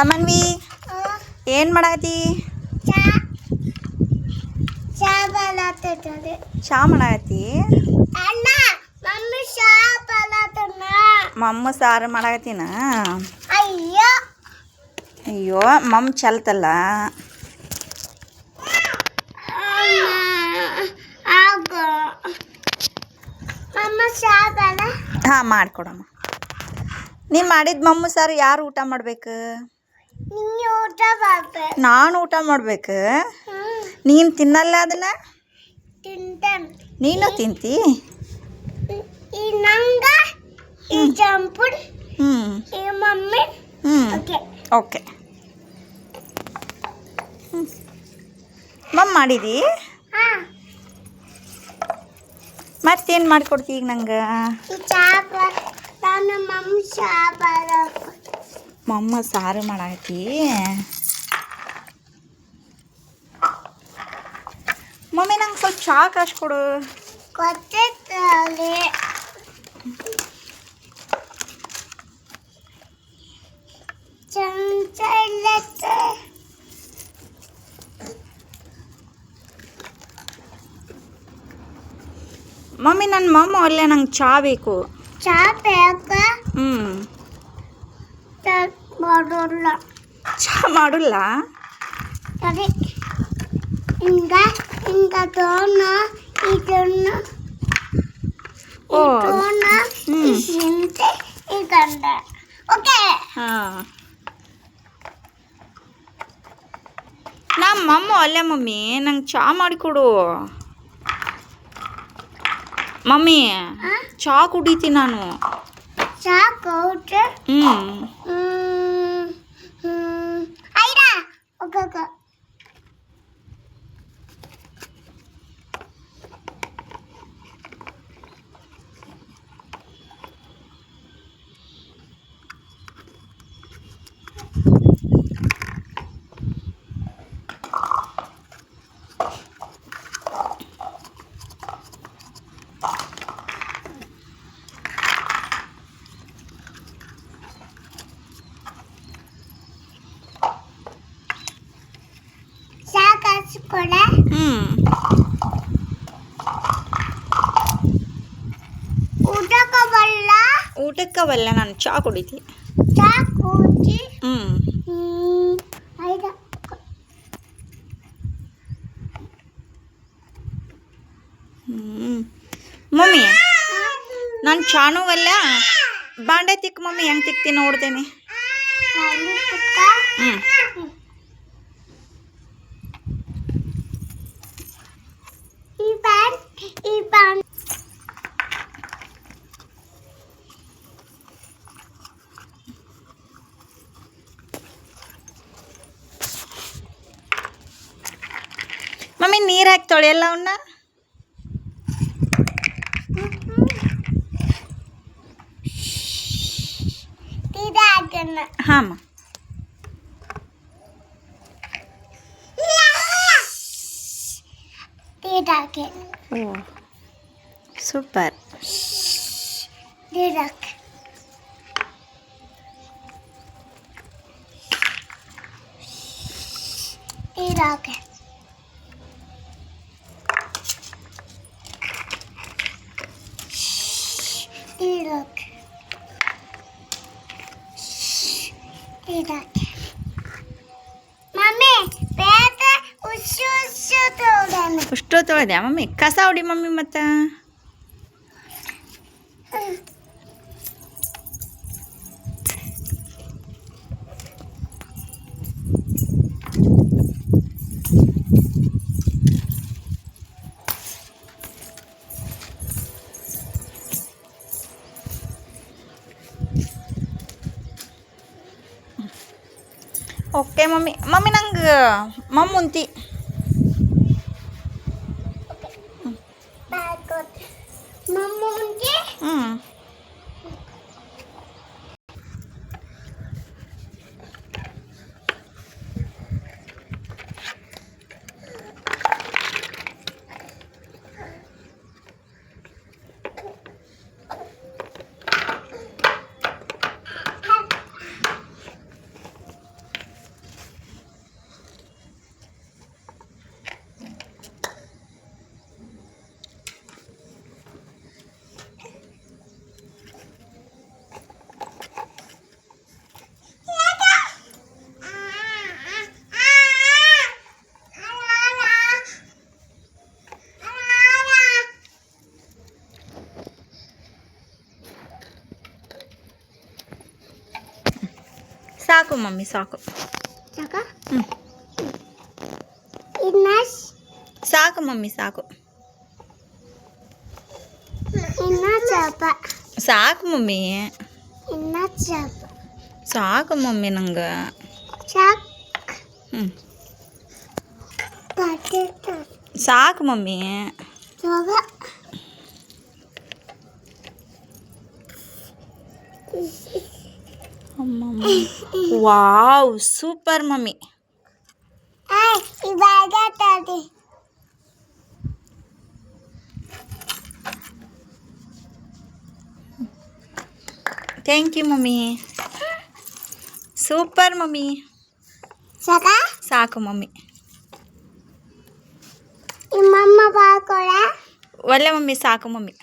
ಸಮನ್ವಿ ಏನು ಮಾಡಿ ಚಾ ಮಾಡಿ ಚಾ ಮಾಡಾಕತ್ತಿ? ಅಣ್ಣ ಮಮ್ಮಿ ಸಾರು ಮಾಡಾಕತ್ತೀನ? ಅಯ್ಯೋ. ಅಯ್ಯೋ ಮಮ್ಮ ಚಲ್ತಲ್ಲ ಹಾಂ ಮಾಡಿಕೊಡಮ್ಮ. ನೀ ಮಾಡಿದ ಮಮ್ಮ ಸಾರು ಯಾರು ಊಟ ಮಾಡ್ಬೇಕು? ನಾನು ಊಟ ಮಾಡ್ಬೇಕು. ನೀನು ತಿನ್ನಲ್ಲ ಅದನ್ನ? ನೀನು ತಿಂತಿ? ಓಕೆ. ಮಮ್ಮ ಮಾಡಿದಿ? ಹಾ. ಮತ್ತೇನು ಮಾಡಿಕೊಡ್ತಿ ಈಗ ನಂಗೆ? ಮಮ್ಮಿ ಸಾರು ಮಾಡಾಕತ್ತಿ. ಮಮ್ಮಿ ನಂಗೆ ಸ್ವಲ್ಪ ಚಾ ಕಾಸ್ಕೊಡು ಕೊಡು. ಮಮ್ಮಿ ನನ್ನ ಮಮ್ಮ ಅಲ್ಲೇ ನಂಗೆ ಚಾ ಬೇಕು. ಚಾ ಬೇಕ? ಹ್ಞೂ ಬರೋಲ್ಲ ಚಹಾ ಮಾಡಲ್ಲ? ಸರಿ. ಹಿಂಗ ಹಿಂಗ ತೋನ ಇದನ್ನ ಓ ತೋನ. ಹಿಂದೆ ಇದನ್ನ ಓಕೆ. ಹಾಂ. ನಮ್ಮ ಮಮ್ಮ ಅಲ್ಲೇ ಮಮ್ಮಿ ನಂಗೆ ಚಾ ಮಾಡಿಕೊಡು ಮಮ್ಮಿ ಚಾ ಕುಡಿತೀನಿ ನಾನು. ಚಾ ಕೌಟ ಹ್ಞೂ ಹ್ಮ್ ಹ್ಮ್ ಐರಾ ಓಕೆ ಓಕೆ ಚಾ ಕಾಸ್ಕೊಡ ಹ್ಞೂ ಊಟಕ್ಕೆ ಬಲ್ಲ ನಾನು ಚಾ ಕುಡಿತೀನಿ ಚಾ ಕುಡಿ ಹ್ಞೂ ಹ್ಮ್ ಹ್ಞೂ ಮಮ್ಮಿ ನಾನು ಚಾನೂ ಅಲ್ಲ ಬಾಂಡೆ ತಿಕ್ ಮಮ್ಮಿ ಹೆಂಗೆ ತಿಕ್ತಿ ನೋಡ್ತೇನೆ. ಹ್ಞೂ ಮಮ್ಮಿ ನೀರು ಹಾಕಿ ತೊಳೆಯಲ್ಲ ಅವನ್ನ ಹಾಂ ಹಾಂ ಸೂಪರ್. ಇದಾಗೆ ಓ ಸೂಪರ್ ಇದಾಗೆ ಇದಾಗೆ ಇದಾಗೆ ಇದಾಗೆ ಮಮ್ಮಿ ಬೇಗ ಉಸು ಉಸು ತೊಳೆದ ತೊಳೆದೆ ಮಮ್ಮಿ, ಕಸ ಹೊಡಿ ಮಮ್ಮಿ ಮತ್ತೆ. ಓಕೆ ಮಮ್ಮಿ ಮಮ್ಮಿ ನಂಗೆ ಮಮ್ಮ ಉಂತಿ ಸಾಕು ಮಮ್ಮಿ ಸಾಕು ಸಾಕ ಹ್ಞೂ ಇನ್ನ ಸಾಕು ಮಮ್ಮಿ ಸಾಕು ಇನ್ನ ಚಪ ಸಾಕು ಮಮ್ಮಿ ಇನ್ನ ಚಪ ಸಾಕು ಮಮ್ಮಿ ನಂಗೆ ಸಾಕ್ ಹ್ಞೂ ತಟ್ಟೆ ಸಾಕು mummy Wow super mummy. Thank you mummy. Super mummy. సాకు మమ్మీ. వాళ్ళ మమ్మీ సాకు మమ్మీ.